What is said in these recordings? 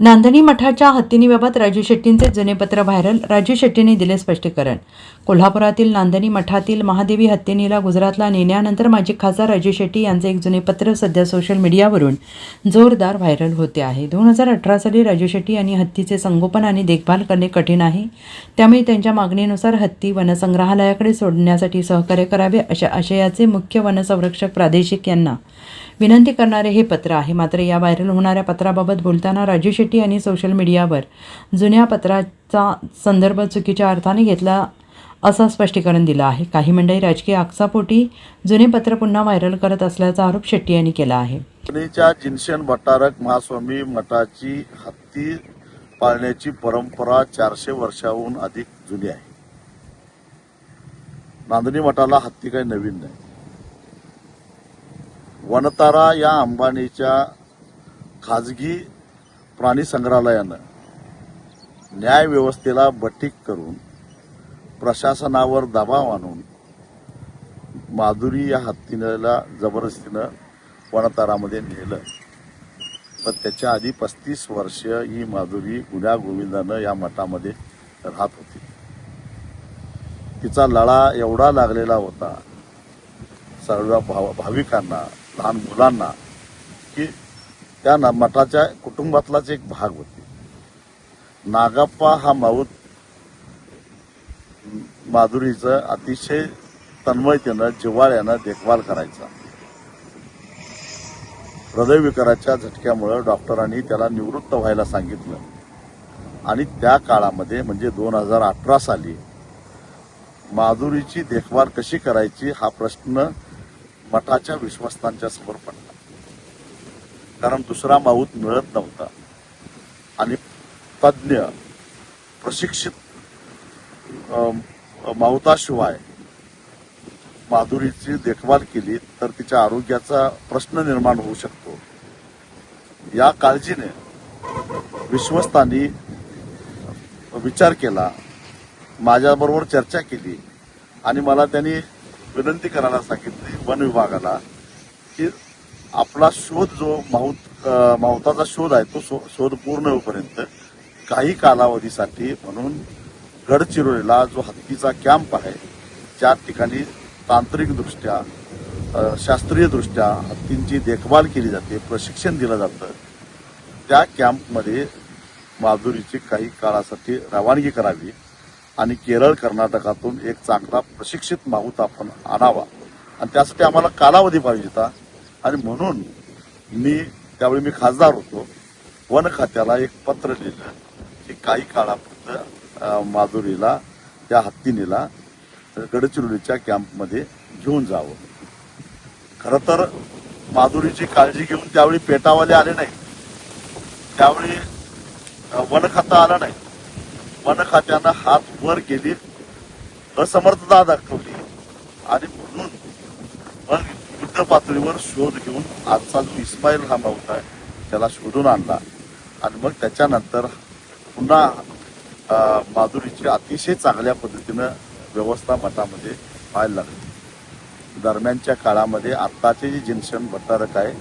नांदणी मठाच्या हत्तीनीबाबत राजू शेट्टींचे जुने पत्र व्हायरल. राजू शेट्टींनी दिले स्पष्टीकरण. कोल्हापुरातील नांदणी मठातील महादेवी हत्तीनीला गुजरातला नेण्यानंतर माजी खासदार राजू शेट्टी यांचे एक जुने पत्र सध्या सोशल मीडियावरून जोरदार व्हायरल होते आहे. दोन हजार अठरा साली राजू शेट्टी यांनी हत्तीचे संगोपन आणि देखभाल करणे कठीण आहे. त्यामुळे त्यांच्या मागणीनुसार हत्ती वनसंग्रहालयाकडे सोडण्यासाठी सहकार्य करावे अशा आशयाचे मुख्य वनसंरक्षक प्रादेशिक यांना विनंती करणारे हे पत्र आहे. मात्र या व्हायरल होणाऱ्या पत्राबाबत बोलताना राजू शेट्टी यांनी सोशल मीडियावर जुन्या पत्राचा संदर्भ चुकीच्या अर्थाने घेतला असं स्पष्टीकरण दिलं आहे. काही मंडळी राजकीय आक्षापोटी जुने पत्र पुन्हा व्हायरल करत असल्याचा आरोप शेट्टी यांनी केला आहे. पुणेच्या जिनशन भट्टारक महास्वामी मठाची हत्ती पाळण्याची परंपरा चारशे वर्षाहून अधिक जुनी आहे. नांदणी मठाला हत्ती काही नवीन नाही. वनतारा या अंबानीच्या खाजगी प्राणी संग्रहालयानं न्याय व्यवस्थेला करून प्रशासनावर दबाव आणून माधुरी या हत्तीला जबरदस्तीनं वनतारामध्ये नेलं. तर त्याच्या आधी पस्तीस वर्ष ही माधुरी गुन्हा गोविंदानं या मठामध्ये राहत होती. तिचा लळा एवढा लागलेला होता सर्व भाव भाविकांना लहान मुलांना की त्या न- मठाच्या कुटुंबातलाच एक भाग होती. नागाप्पा हा माऊत माधुरीचं अतिशय तन्मयतेनं जिव्हाळ्यानं देखभाल करायचा. हृदयविकाराच्या झटक्यामुळं डॉक्टरांनी त्याला निवृत्त व्हायला सांगितलं. आणि त्या काळामध्ये म्हणजे दोन हजार अठरा साली माधुरीची देखभाल कशी करायची हा प्रश्न मठाच्या विश्वस्तांच्या समोर पडला कारण दुसरा माऊत मिळत नव्हता. आणि तज्ज्ञ प्रशिक्षित माहुताशिवाय माधुरीची देखभाल केली तर तिच्या आरोग्याचा प्रश्न निर्माण होऊ शकतो. या काळजीने विश्वस्तांनी विचार केला माझ्याबरोबर चर्चा केली आणि मला त्यांनी विनंती करायला सांगितली वन विभागाला की आपला शोध जो माऊत माहुताचा शोध आहे तो शो- शोध पूर्ण होईपर्यंत काही कालावधीसाठी म्हणून गडचिरोलीला जो हत्तीचा कॅम्प आहे ज्या ठिकाणी तांत्रिकदृष्ट्या शास्त्रीयदृष्ट्या हत्तींची देखभाल केली जाते प्रशिक्षण दिलं जातं त्या कॅम्पमध्ये माधुरीची काही काळासाठी रवानगी करावी. आणि केरळ कर्नाटकातून एक चांगला प्रशिक्षित माहूत आपण आणावा. आणि त्यासाठी आम्हाला कालावधी पाहिजे होता. आणि म्हणून मी त्यावेळी मी खासदार होतो वन खात्याला एक पत्र लिहिलं की काही काळापर्यंत माधुरीला त्या हत्तीनीला गडचिरोलीच्या कॅम्पमध्ये घेऊन जावं. खरं तर माधुरीची काळजी घेऊन त्यावेळी पेटावाले आले नाही त्यावेळी वन खातं आलं नाही. वन खात्यानं हात वर केली असमर्थता दाखवली आणि म्हणून मग युद्ध पातळीवर शोध घेऊन आजचा जो इस्माईल हा नव्हता आहे त्याला शोधून आणला. आणि मग त्याच्यानंतर पुन्हा माधुरीची अतिशय चांगल्या पद्धतीनं व्यवस्था मठामध्ये व्हायला लागली. दरम्यानच्या काळामध्ये आत्ताचे जे जिनशन भट्टारक आहे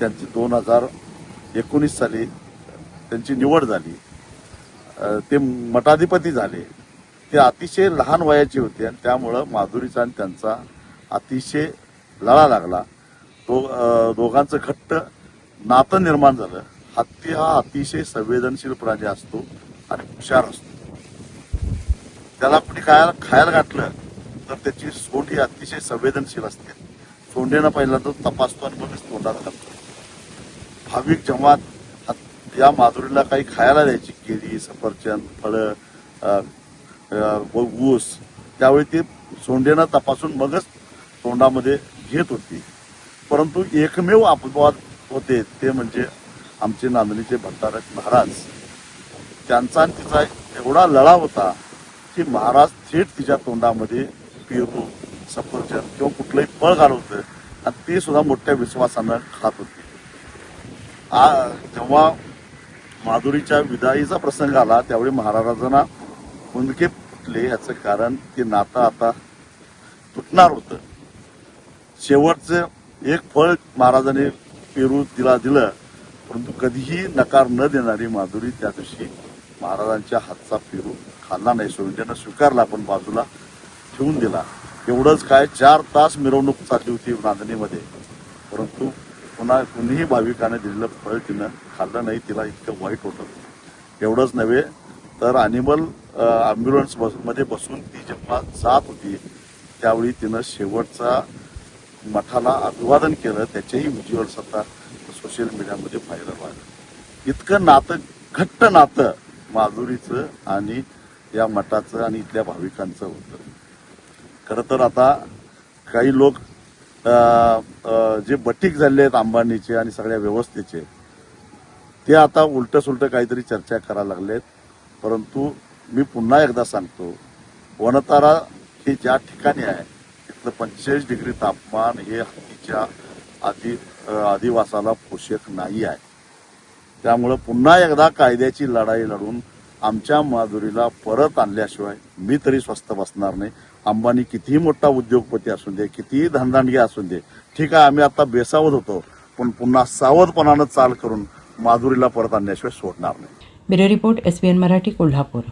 त्यांची दोन हजार एकोणीस साली त्यांची निवड झाली. ते मठाधिपती झाले. ते अतिशय लहान वयाचे होते आणि त्यामुळं माधुरीचा आणि त्यांचा अतिशय लळा लागला. दो दोघांचं घट्ट नातं निर्माण झालं. हत्ती हा अतिशय संवेदनशील प्राणी असतो आणि हुशार असतो. त्याला कुणी खायला खायला घातलं तर त्याची सोंड ही अतिशय संवेदनशील असते. सोंडेनं पहिल्यांदा तपासतो आणि मगच तोंडाला घालतो भाविक जेव्हा या माधुरीला काही खायला द्यायची केळी सफरचंद फळं व ऊस त्यावेळी ते सोंडेनं तपासून मगच तोंडामध्ये घेत होती. परंतु एकमेव अपवाद होते ते म्हणजे आमचे नांदणीचे भट्टारक महाराज. त्यांचा आणि तिचा एवढा लढा होता की महाराज थेट तिच्या तोंडामध्ये पेरू सफरचंद किंवा कुठलंही फळ घालवतं आणि ते सुद्धा मोठ्या विश्वासानं खात होते. आ जेव्हा माधुरीच्या विदाईचा प्रसंग आला त्यावेळी महाराजांना मुंदके फुटले. याचं कारण ते नातं आता तुटणार होतं. शेवटचं एक फळ महाराजांनी पेरू तिला दिलं. परंतु कधीही नकार न देणारी माधुरी त्या दिवशी महाराजांच्या हातचा पेरू खाल्ला नाही. सोयीनं स्वीकारला पण बाजूला ठेवून दिला. एवढंच काय चार तास मिरवणूक चालली होती नांदणीमध्ये परंतु पुन्हा कुणीही भाविकाने दिलेलं फळ तिनं खाल्लं नाही तिला इतकं वाईट होतं. एवढंच नव्हे तर अॅनिमल बसमध्ये बसून ती जेव्हा जात होती त्यावेळी तिनं शेवटचा मठाला अभिवादन केलं त्याचेही व्हिज्युअल्स आता सोशल मीडियामध्ये व्हायरल व्हायला इतकं नातं घट्ट नातं माधुरीचं आणि या मठाचं आणि इथल्या भाविकांचं होतं. खरं तर आता काही लोक जे बटीक झाले आहेत अंबानीचे आणि सगळ्या व्यवस्थेचे ते आता उलट सुलट काहीतरी चर्चा करायला लागलेत. परंतु मी पुन्हा एकदा सांगतो वनतारा हे ज्या ठिकाणी आहे तिथलं पंचेचाळीस डिग्री तापमान हे हत्तीच्या आधी आदिवासाला पोषक नाही आहे. त्यामुळं पुन्हा एकदा कायद्याची लढाई लढून आमच्या माधुरीला परत आणल्याशिवाय मी तरी स्वस्थ बसणार नाही. अंबानी कितीही मोठा उद्योगपती असू दे कितीही धनदांडगी असू दे ठीक आहे आम्ही आता बेसावध होतो पण पुन्हा सावधपणानं चाल करून माधुरीला परत आणण्याशिवाय सोडणार नाही. Bureau report S N Marathi Kolhapur.